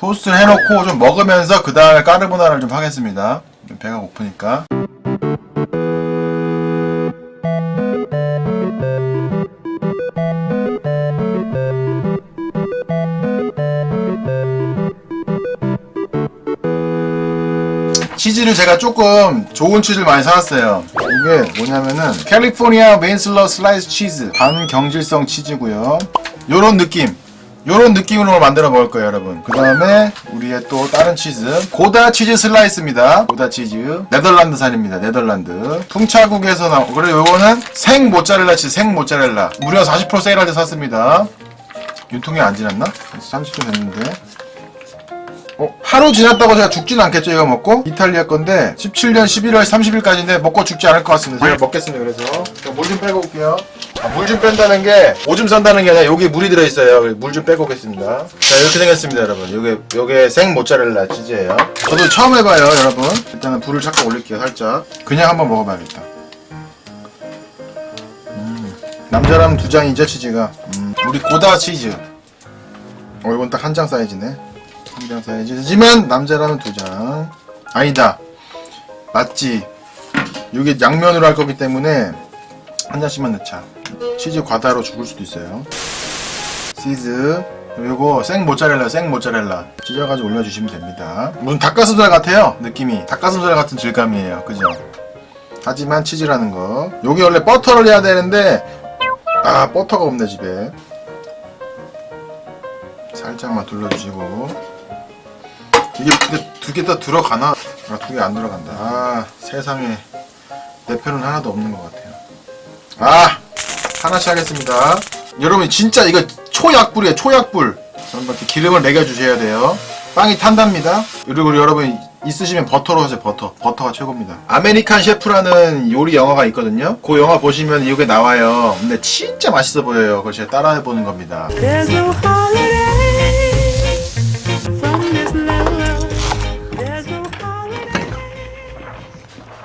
토스트를 해놓고 좀 먹으면서 그 다음에 까르보나라를 좀 하겠습니다. 배가 고프니까. 치즈를 제가 조금 좋은 치즈를 많이 사왔어요. 이게 뭐냐면은 캘리포니아 메인슬러 슬라이스 치즈 반경질성 치즈고요. 요런 느낌. 요런 느낌으로 만들어 먹을 거예요, 여러분. 그 다음에 우리의 또 다른 치즈 고다 치즈 슬라이스입니다. 고다 치즈 네덜란드산입니다. 네덜란드 풍차국에서 나온 그리고 요거는 생 모짜렐라 치즈 생 모짜렐라 무려 40% 세일할 때 샀습니다. 유통이 안 지났나? 30분 됐는데 어, 하루 지났다고 제가 죽진 않겠죠 이거 먹고 이탈리아 건데 17년 11월 30일까지인데 먹고 죽지 않을 것 같습니다 제가 먹겠습니다 그래서 물 좀 빼고 올게요 아, 물 좀 뺀다는 게 오줌 싼다는 게 아니라 여기 물이 들어있어요. 물 좀 빼고 오겠습니다. 자 이렇게 생겼습니다 여러분. 요게 요게 생 모짜렐라 치즈예요. 저도 처음 해봐요 여러분. 일단은 불을 잠깐 올릴게요 살짝. 그냥 한번 먹어봐야겠다. 음, 남자라면 두 장이죠 치즈가? 음, 우리 고다 치즈. 어 이건 딱 한 장 사이즈네. 한 장 사이즈지만 남자라면 두 장. 아니다. 맞지. 이게 양면으로 할 거기 때문에 한 장씩만 넣자. 치즈 과다로 죽을 수도 있어요. 치즈. 요거 생 모짜렐라, 생 모짜렐라 찢어가지고 올려주시면 됩니다. 무슨 닭가슴살 같아요. 느낌이 닭가슴살 같은 질감이에요. 그죠? 하지만 치즈라는 거. 여기 원래 버터를 해야 되는데 아 버터가 없네 집에. 살짝만 둘러주시고 이게 근데 두 개 다 들어가나? 아, 두 개 안 들어간다. 아, 세상에. 내 편은 하나도 없는 것 같아요. 아! 하나씩 하겠습니다. 여러분, 진짜 이거 초약불이에요, 초약불. 여러분, 이렇게 기름을 먹여주셔야 돼요. 빵이 탄답니다. 그리고 여러분, 있으시면 버터로 하세요, 버터. 버터가 최고입니다. 아메리칸 셰프라는 요리 영화가 있거든요. 그 영화 보시면 이게 나와요. 근데 진짜 맛있어 보여요. 그걸 제가 따라해 보는 겁니다. No holiday.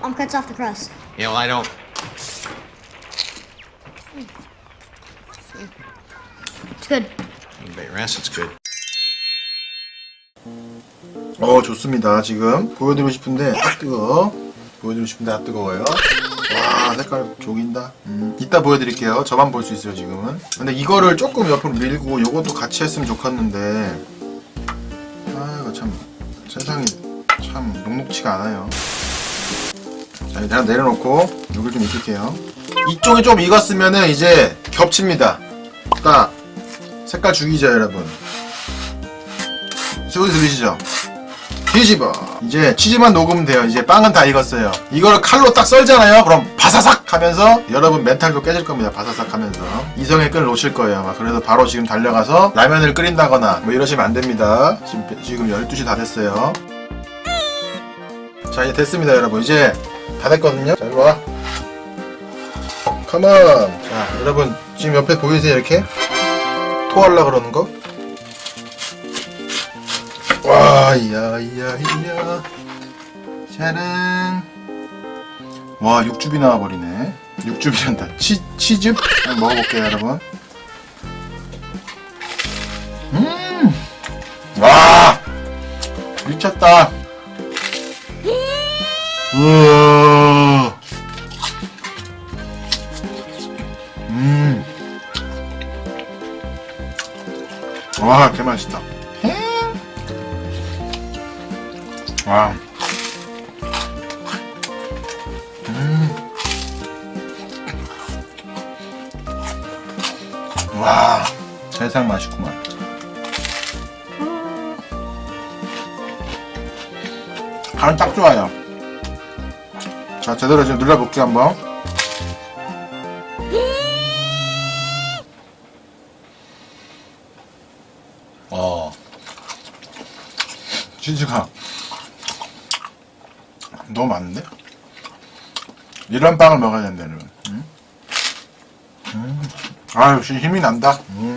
Um, cuts off the crust. Yeah, well, I don't. It's good. You bet your ass it's good. 어 좋습니다. 지금 보여드리고 싶은데 아 뜨거 보여드리고 싶은데 아 뜨거워요. 와 색깔 조긴다. 음, 이따 보여드릴게요. 저만 볼 수 있어요 지금은. 근데 이거를 조금 옆으로 밀고 요것도 같이 했으면 좋겠는데. 아 이거 참. 세상이 참 녹록치가 않아요. 자 일단 내려놓고 여기 좀 익힐게요. 이쪽이 좀 익었으면은 이제 겹칩니다. 딱 색깔 죽이죠 여러분. 소리 들리시죠? 뒤집어. 이제 치즈만 녹으면 돼요. 이제 빵은 다 익었어요. 이거를 칼로 딱 썰잖아요. 그럼 바사삭 하면서 여러분 멘탈도 깨질 겁니다. 바사삭 하면서. 이성의 끈을 놓칠 거예요. 아마 그래서 바로 지금 달려가서 라면을 끓인다거나 뭐 이러시면 안 됩니다. 지금, 지금 12시 다 됐어요. 자 이제 됐습니다 여러분. 이제 다 됐거든요. 자 일로와. 컴온 자 여러분 지금 옆에 보이세요 이렇게 토하려 그러는 거 와, 이야, 이야, 이야. 짜란. 와, 육즙이 나와버리네. 육즙이란다. 치, 치즙? 한번 먹어볼게요, 여러분. 음! 와! 미쳤다. 우와. 와, 개 맛있다. 와. 음. 와. 세상 맛있구만. 간딱 좋아요. 자, 제대로 지금 눌러볼게요, 한번. 어. 치즈가 너무 많은데? 이런 빵을 먹어야 된다는. 음? 음. 아 역시 힘이 난다. 음.